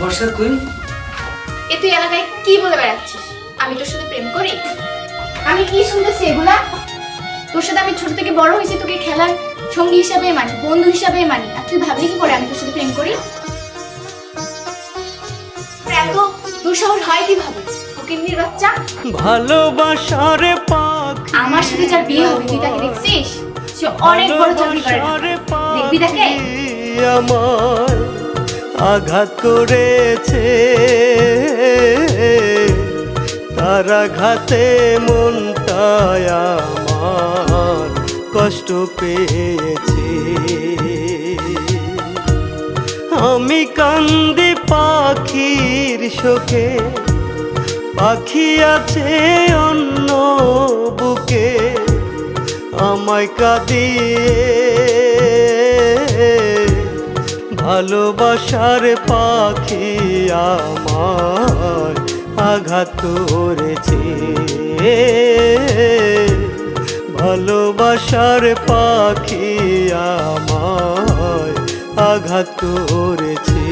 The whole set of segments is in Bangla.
বর্ষা তুই এ তুই এলাকায় কি বলে বেড়াচ্ছিস? আমি তোর সাথে প্রেম করি? আমি কি শুনতেছি এগুলা? তোর সাথে আমি ছোট থেকে বড় হয়েছি তোকে খেলার সঙ্গী হিসাবে মানি বন্ধু হিসাবে মানি। আর তুই ভাবলি কি করে আমি তোর সাথে প্রেম করি? এত দুঃসাহস হয় কীভাবে? ফকিন্নির বাচ্চা? ভালোবাসার পাখি। আমার সাথে যার বিয়ে হবে তুই তাকে দেখছিস? সে অনেক বড় চাকরি করে দেখবি তাকে? আমার। আঘাত করেছে। তার আঘাতে মনটায় আমার কষ্ট পেয়েছে। আমি কান্দি পাখির শোকে, পাখি আছে অন্য বুকে, আমায় কাঁদিয়ে ভালোবাসার পাখি আমার আঘাত করেছে। ভালোবাসার পাখি আমায় আঘাত করেছে।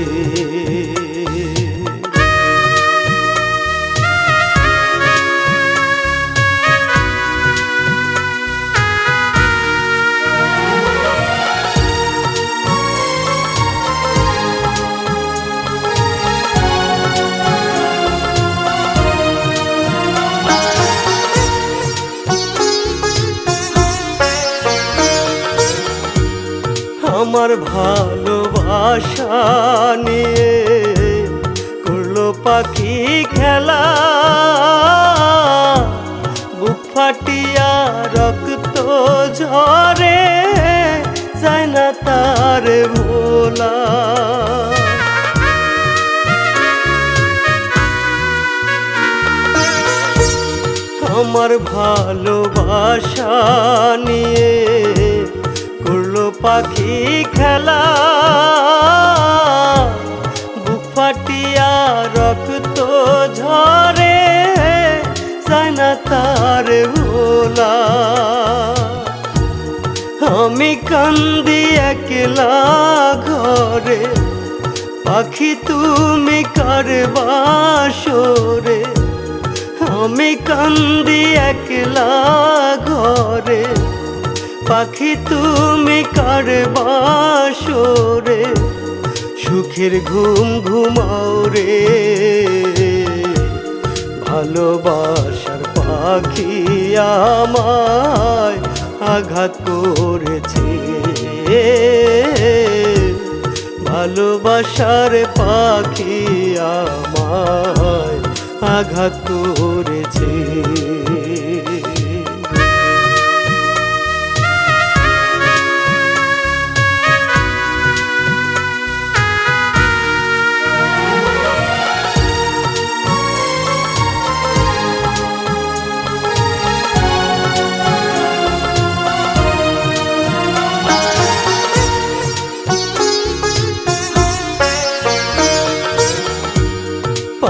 আমার ভালোবাসা নিয়ে করল পাখি খেলা। বুক ফাটিয়া রক্ত ঝরে, যায় না তার ভোলা আমার ভালোবাসা নিয়ে পাখি খেলা। বুক ফাটিয়া রক্ত ঝরে যায় তার ভোলা। আমি কান্দি একলা ঘরে, পাখি তুমি কারবাসরে আমি কান্দি একলা ঘরে পাখি তুমি কারবাসরে সুখের ঘুম ঘুমাও রে। ভালোবাসার পাখি আমায় আঘাত করেছে। ভালোবাসার পাখি আমায় আঘাত করেছে।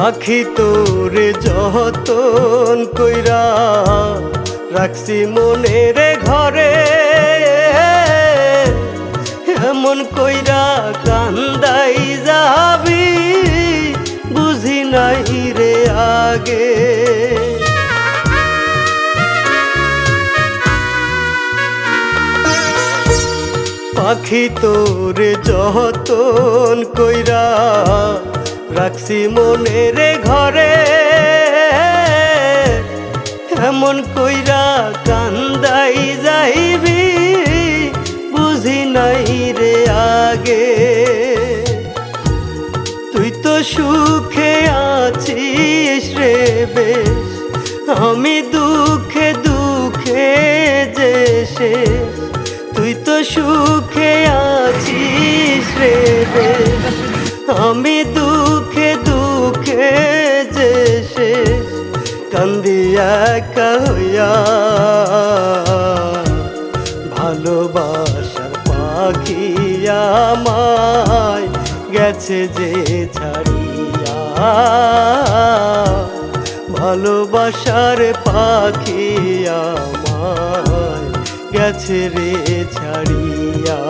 পাখি তোরে যতন কইরা রাখছি মনের ঘরে। এমন কইরা কান্দাই যাবি, বুঝি নাই রে আগে। পাখি তোরে যতন কইরা রাখছি মনের ঘরে, এমন কইরা কান্দাই যাইবি, বুঝি নাই রে আগে। তুই তো সুখে আছিস রে বেশ, আমি দুঃখে দুঃখে যে তুই তো সুখে আছিস রে আমি দুঃখে দুঃখে যে শেষ কান্দিয়া কয়া ভালোবাসার পাখিয়া মায় গেছে যে ছাড়িয়া। ভালোবাসার পাখিয়া মায় গেছে রে ছাড়িয়া।